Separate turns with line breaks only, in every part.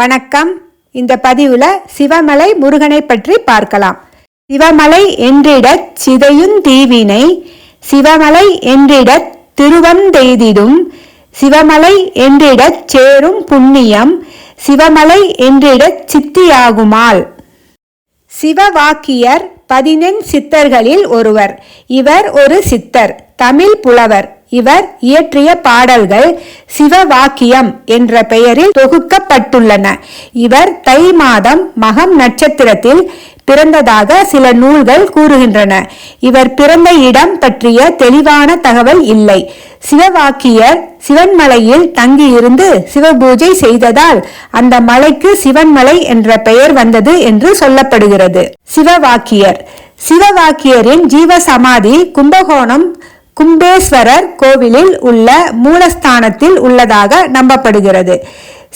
வணக்கம். இந்த பதிவுல சிவமலை முருகனை பற்றி பார்க்கலாம். சிவமலை என்றிடச் சிதையுந் தீவினை சிவமலை என்றிடத் திருவந்தெய்திடும் சிவமலை என்றிடச் சேரும் புண்ணியம் சிவமலை என்றிடச் சித்தியாகுமால். சிவவாக்கியர் பதினெண் சித்தர்களில் ஒருவர் இவர் ஒரு சித்தர் தமிழ் புலவர். இவர் இயற்றிய பாடல்கள் சிவவாக்கியம் என்ற பெயரில் தொகுக்கப்பட்டுள்ளன. இவர் தை மாதம் மகம் நட்சத்திரத்தில் பிறந்ததாக சில நூல்கள் கூறுகின்றன. இவர் பிறந்த இடம் பற்றிய தெளிவான தகவல் இல்லை. சிவவாக்கியர் சிவன்மலையில் தங்கியிருந்து சிவபூஜை செய்ததால் அந்த மலைக்கு சிவன்மலை என்ற பெயர் வந்தது என்று சொல்லப்படுகிறது. சிவவாக்கியர். சிவவாக்கியரின் ஜீவசமாதி கும்பகோணம் கும்பேஸ்வரர் கோவிலில் உள்ள மூலஸ்தானத்தில் உள்ளதாக நம்பப்படுகிறது.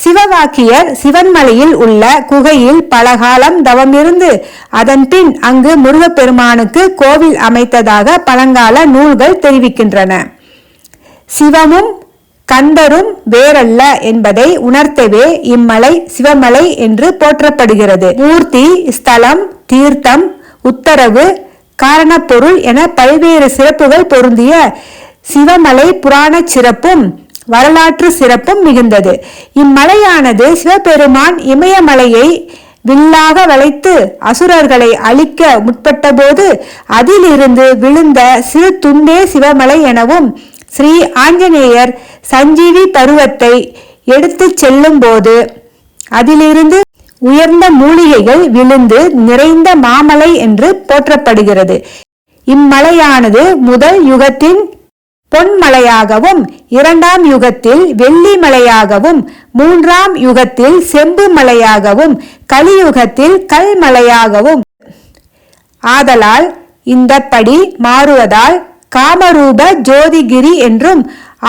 சிவவாக்கியர் சிவன்மலையில் உள்ள குகையில் பலகாலம் தவமிருந்து அதன்பின் அங்கு முருகப்பெருமானுக்கு கோவில் அமைத்ததாக பழங்கால நூல்கள் தெரிவிக்கின்றன. சிவமும் கந்தரும் வேறல்ல என்பதை உணர்த்தவே இம்மலை சிவமலை என்று போற்றப்படுகிறது. மூர்த்தி ஸ்தலம் தீர்த்தம் உத்தரவு காரணப்பொருள் என பல்வேறு சிறப்புகள் பொருந்திய சிவமலை புராண சிறப்பும் வரலாற்று சிறப்பும் மிகுந்தது. இம்மலையானது சிவபெருமான் இமயமலையை வில்லாக வளைத்து அசுரர்களை அழிக்க முற்பட்டபோது அதிலிருந்து விழுந்த சிறு துண்டே சிவமலை எனவும் ஸ்ரீ ஆஞ்சநேயர் சஞ்சீவி பருவத்தை எடுத்து செல்லும் போது அதிலிருந்து உயர்ந்த மூலிகைகள் விழுந்து நிறைந்த மாமலை என்று போற்றப்படுகிறது. இம்மலையானது முதல் யுகத்தின் பொன்மலையாகவும் இரண்டாம் யுகத்தில் வெள்ளி மலையாகவும் மூன்றாம் யுகத்தில் செம்பு மலையாகவும் கலியுகத்தில் கல்மலையாகவும் ஆதலால் இந்த படி மாறுவதால் காமரூப ஜோதிகிரி என்றும்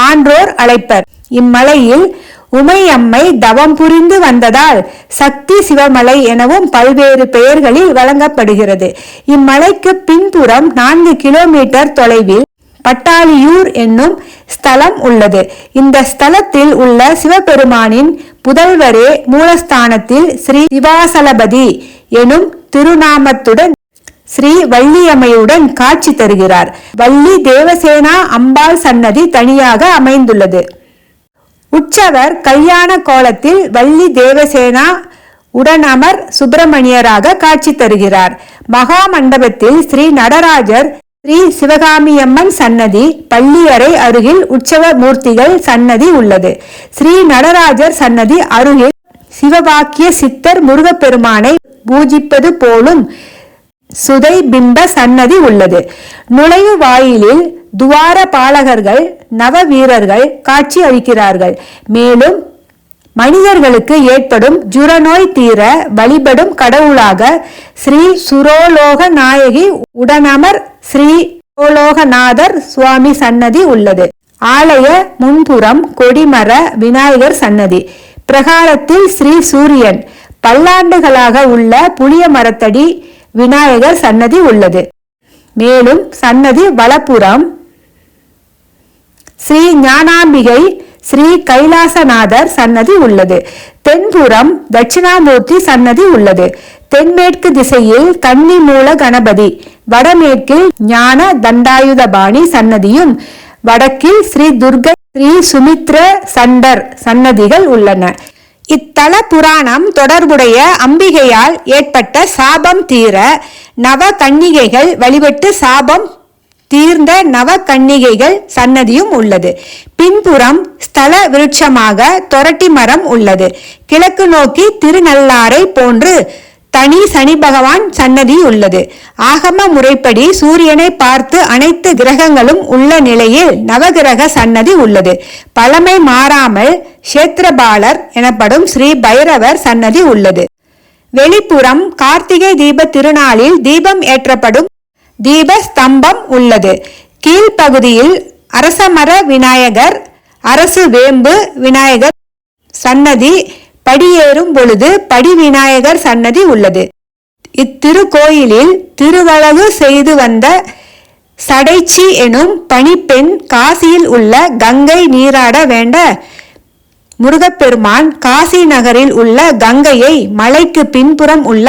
ஆன்றோர் அழைப்பர். இம்மலையில் உமையம்மை தவம் புரிந்து வந்ததால் சக்தி சிவமலை எனவும் பல்வேறு பெயர்களில் வழங்கப்படுகிறது. இம்மலைக்கு பின்புறம் நான்கு கிலோமீட்டர் தொலைவில் பட்டாளியூர் என்னும் ஸ்தலம் உள்ளது. இந்த ஸ்தலத்தில் உள்ள சிவபெருமானின் புதல்வரே மூலஸ்தானத்தில் ஸ்ரீ சிவாசலபதி எனும் திருநாமத்துடன் ஸ்ரீ வள்ளியம்மையுடன் காட்சி தருகிறார். வள்ளி தேவசேனா அம்பாள் சன்னதி தனியாக அமைந்துள்ளது. உற்சவர் கல்யாண கோலத்தில் வள்ளி தேவசேனா உடனமர் சுப்பிரமணியராக காட்சி தருகிறார். மகா மண்டபத்தில் ஸ்ரீ நடராஜர் ஸ்ரீ சிவகாமியம்மன் சன்னதி பள்ளியறை அருகில் உற்சவ மூர்த்திகள் சன்னதி உள்ளது. ஸ்ரீ நடராஜர் சன்னதி அருகில் சிவவாக்கிய சித்தர் முருகப்பெருமானை பூஜிப்பது போலும் சுதை பிம்ப சன்னதி உள்ளது. நுழைவு வாயிலில் துவார பாலகர்கள் நவ வீரர்கள் காட்சி அளிக்கிறார்கள். மேலும் மனிதர்களுக்கு ஏற்படும் ஜுரநோய் தீர வழிபடும் கடவுளாக ஸ்ரீ சுரோலோக நாயகி உடனமர் ஸ்ரீ சுரோலோகநாதர் சுவாமி சன்னதி உள்ளது. ஆலய முன்புறம் கொடிமர விநாயகர் சன்னதி. பிரகாரத்தில் ஸ்ரீ சூரியன். பல்லாண்டுகளாக உள்ள புளிய மரத்தடி விநாயகர் சன்னதி உள்ளது. மேலும் சன்னதி வலப்புறம் ஸ்ரீ ஞானாம்பிகை ஸ்ரீ கைலாசநாதர் சன்னதி உள்ளது. தென்புறம் தட்சிணாமூர்த்தி சன்னதி உள்ளது. தென்மேற்கு திசையில் கன்னி மூல கணபதி வடமேற்கில் ஞான தண்டாயுதபாணி சன்னதியும் வடக்கில் ஸ்ரீ துர்கை ஸ்ரீ சுமித்ர சண்டர் சன்னதிகள் உள்ளன. இத்தல புராணம் தொடர்புடைய அம்பிகையால் ஏற்பட்ட சாபம் தீர நவ கன்னிகைகள் வழிபட்டு சாபம் தீர்ந்த நவ கன்னிகைகள் சன்னதியும் உள்ளது. பின்புறம் ஸ்தல விருட்சமாக தொரட்டி மரம் உள்ளது. கிழக்கு நோக்கி திருநள்ளாரை போன்று தனி சனி பகவான் சன்னதி உள்ளது. ஆகம முறைப்படி சூரியனை பார்த்து அனைத்து கிரகங்களும் உள்ள நிலையில் நவகிரக சன்னதி உள்ளது. பழமை மாறாமல் கஷேத்திரபாலர் எனப்படும் ஸ்ரீ பைரவர் சன்னதி உள்ளது. வெளிப்புறம் கார்த்திகை தீப திருநாளில் தீபம் ஏற்றப்படும் தீப ஸ்தம்பம் உள்ளது. கீழ்ப்பகுதியில் அரசமர விநாயகர் அரசு வேம்பு விநாயகர் சன்னதி படியேறும் பொழுது படி விநாயகர் சன்னதி உள்ளது. இத்திருக்கோயிலில் திருவளவு செய்து வந்த சடைச்சி எனும் பணிப்பெண் காசியில் உள்ள கங்கை நீராட வேண்ட முருகப்பெருமான் காசி நகரில் உள்ள கங்கையை மலைக்கு பின்புறம் உள்ள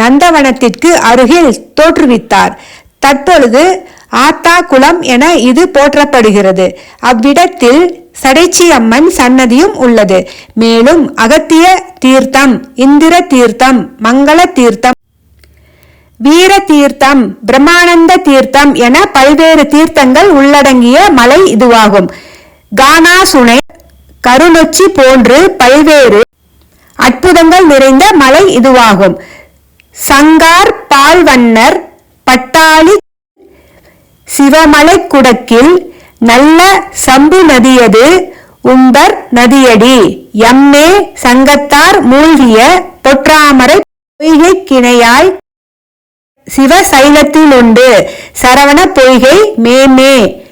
நந்தவனத்திற்கு அருகில் தோற்றுவித்தார். தற்பொழுது ஆத்தா குளம் என இது போற்றப்படுகிறது. அவ்விடத்தில் சடைச்சி அம்மன் சன்னதியும் உள்ளது. மேலும் அகத்திய தீர்த்தம் இந்திர தீர்த்தம் மங்கள தீர்த்தம் வீர தீர்த்தம் பிரம்மானந்த தீர்த்தம் என பல்வேறு தீர்த்தங்கள் உள்ளடங்கிய மலை இதுவாகும். கானாசுனை கருணொச்சி போன்று பல்வேறு அற்புதங்கள் நிறைந்த மலை இதுவாகும். சங்கார் பால்வண்ணர் பட்டாளி சிவமலை குடக்கில் நல்ல சம்பு நதியது உம்பர் நதியடி. எம்மே சங்கத்தார் மூழ்கிய தொற்றாமரை பொய்கை கிணையாய் சிவசைலத்திலுண்டு. சரவண பொய்கை மேமே.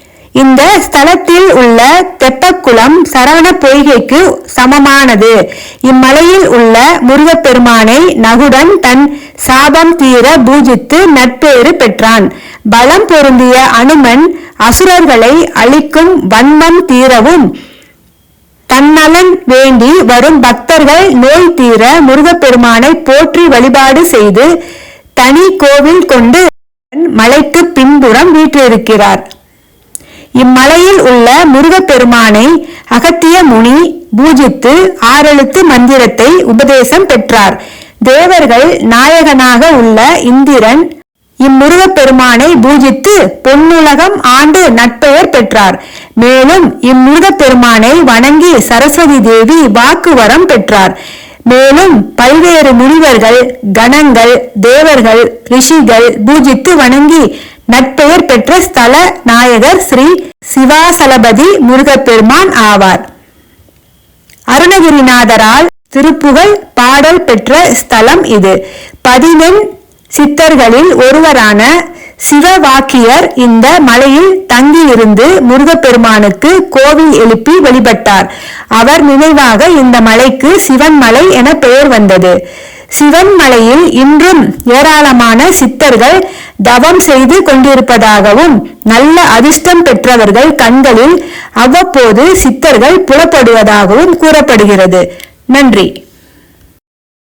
இந்த ஸ்தலத்தில் உள்ள தெப்பக்குளம் சரவண பொய்கைக்கு சமமானது. இம்மலையில் உள்ள முருகப்பெருமானை நகுடன் தன் சாபம் தீர பூஜித்து நட்பேறு பெற்றான். பலம் பொருந்திய அனுமன் அசுரர்களை அழிக்கும் வன்மம் தீரவும் தன்னலன் வேண்டி வரும் பக்தர்கள் நோய் தீர முருகப்பெருமானை போற்றி வழிபாடு செய்து தனி கோவில் கொண்டு மலைக்கு பின்புறம் வீற்றிருக்கிறார். இம்மலையில் உள்ள முருகப்பெருமானை அகத்திய முனி பூஜித்து ஆறெழுத்து மந்திரத்தை உபதேசம் பெற்றார். தேவர்கள் நாயகனாக உள்ள இந்திரன் இம்முருகப் பெருமானை பூஜித்து பொன்னுலகம் ஆண்டு நட்பெயர் பெற்றார். மேலும் இம்முருகப்பெருமானை வணங்கி சரஸ்வதி தேவி வாக்குவரம் பெற்றார். மேலும் பல்வேறு முனிவர்கள் கணங்கள் தேவர்கள் ரிஷிகள் பூஜித்து வணங்கி நட்பெயர் பெற்ற ஸ்தல நாயகர் ஸ்ரீ சிவாசலபதி முருகப்பெருமான் ஆவார். அருணகிரிநாதரால் திருப்புகழ் பாடல் பெற்ற ஸ்தலம் இது. பதினெண் சித்தர்களில் ஒருவரான சிவவாக்கியர் இந்த மலையில் தங்கியிருந்து முருகப்பெருமானுக்கு கோவில் எழுப்பி வழிபட்டார். அவர் நினைவாக இந்த மலைக்கு சிவன் மலை என பெயர் வந்தது. சிவன் மலையில் இன்றும் ஏராளமான சித்தர்கள் தவம் செய்து கொண்டிருப்பதாகவும் நல்ல அதிர்ஷ்டம் பெற்றவர்கள் கண்களில் அவ்வப்போது சித்தர்கள் புலப்படுவதாகவும் கூறப்படுகிறது. நன்றி.